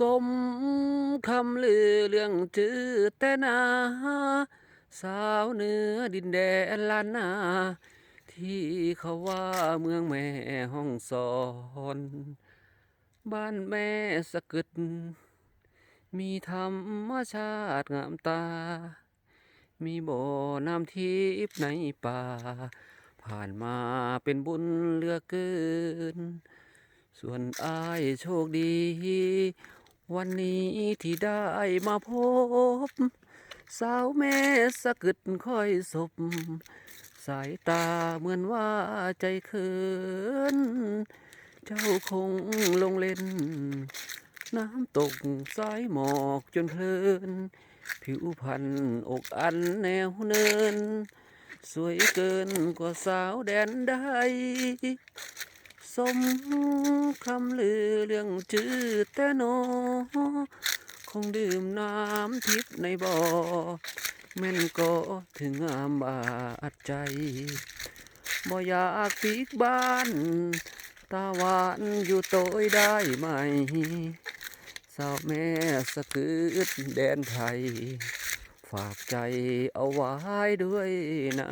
สมคำลือเรื่องจือแต่นา สาวเหนือดินแดนล้านนา ที่เขาว่าเมืองแม่ห้องสอน บ้านแม่สะกึด มีธรรมชาติงามตา มีบ่อน้ำทิพย์ในป่า ผ่านมาเป็นบุญเหลือเกิน ส่วนอายโชคดี วันนี้ที่ได้มาพบ สาวแม่สะกึดค่อยศพสายตาเหมือนว่าใจเขิน เจ้าคงลงเล่น น้ำตกสายหมอกจนเพลิน ผิวพรรณอกอันแนวเนิน สวยเกินกว่าสาวแดนใด สมคำลือเรื่องจือแต่โน คงดื่มน้ำทิพในบ่อแม่นก็ถึงงามบาดใจบ่อยากปีกบ้าน ตาหวานอยู่โตยได้ไหม สาวแม่สะกืดแดนไทย ฝากใจเอาไว้ด้วยนะ